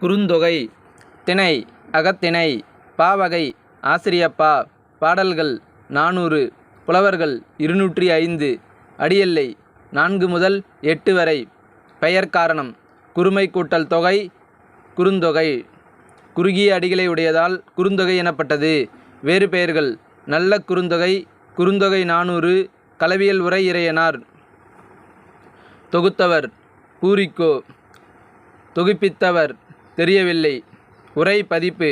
குறுந்தொகை திணை அகத்திணை பாவகை ஆசிரியப்பா பாடல்கள் நானூறு புலவர்கள் இருநூற்றி ஐந்து அடியெல்லை நான்கு முதல் எட்டு வரை. பெயர் காரணம் குறுமை கூட்டல் தொகை குறுந்தொகை. குறுகிய அடிகளை உடையதால் குறுந்தொகை எனப்பட்டது. வேறு பெயர்கள் நல்ல குறுந்தொகை குறுந்தொகை நானூறு களவியல் உரை இறையனார். தொகுத்தவர் பூரிக்கோ. தொகுப்பித்தவர் தெரியவில்லை. உரை பதிப்பு.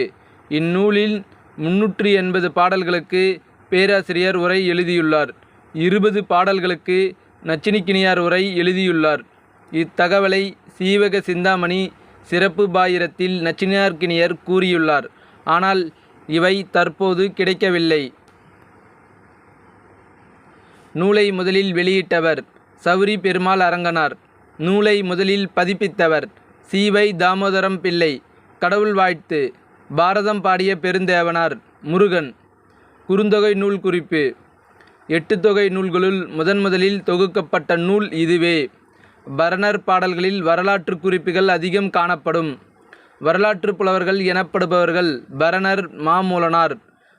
இந்நூலில் முன்னூற்றி எண்பது பாடல்களுக்கு பேராசிரியர் உரை எழுதியுள்ளார். இருபது பாடல்களுக்கு நச்சினிக்கினியார் உரை எழுதியுள்ளார். இத்தகவலை சீவக சிந்தாமணி சிறப்பு பாயிரத்தில் நச்சினார்கினியர் கூறியுள்ளார். ஆனால் இவை தற்போது கிடைக்கவில்லை. நூலை முதலில் வெளியிட்டவர் சௌரி பெருமாள் அரங்கனார். நூலை முதலில் பதிப்பித்தவர் சீவை தாமோதரம் பிள்ளை கடவுள் வாழ்த்து. பாரதம் பாடிய பெருந்தேவனார் முருகன். குறுந்தொகை நூல் குறிப்பு. எட்டு தொகை நூல்களுள் முதன் முதலில் தொகுக்கப்பட்ட நூல் இதுவே. பரணர் பாடல்களில் வரலாற்று குறிப்புகள் அதிகம் காணப்படும். வரலாற்று புலவர்கள் எனப்படுபவர்கள் பரணர் மாமூலனார்.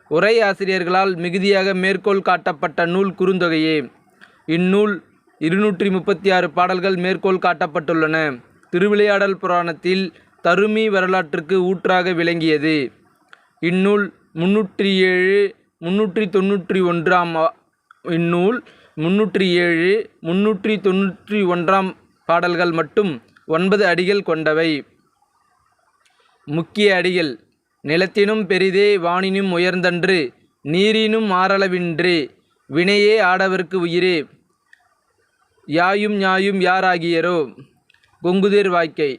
உரை ஆசிரியர்களால் மிகுதியாக மேற்கோள் காட்டப்பட்ட நூல் குறுந்தொகையே. இந்நூல் இருநூற்றி முப்பத்தி ஆறு பாடல்கள் மேற்கோள் காட்டப்பட்டுள்ளன. திருவிளையாடல் புராணத்தில் தருமி வரலாற்றுக்கு ஊற்றாக விளங்கியது. இந்நூல் முன்னூற்றி ஏழு முன்னூற்றி தொண்ணூற்றி ஒன்றாம் ஆ- இந்நூல் முன்னூற்றி ஏழு முன்னூற்றி தொண்ணூற்றி ஒன்றாம் பாடல்கள் மட்டும் ஒன்பது அடிகள் கொண்டவை. முக்கிய அடிகள் நிலத்தினும் பெரிதே வானினும் உயர்ந்தன்று நீரினும் ஆறளவின்று வினையே ஆடவர்க்கு உயிரே யாயும் ஞாயும் யாராகியரோ? கொங்குதீர் வாய்க்கை.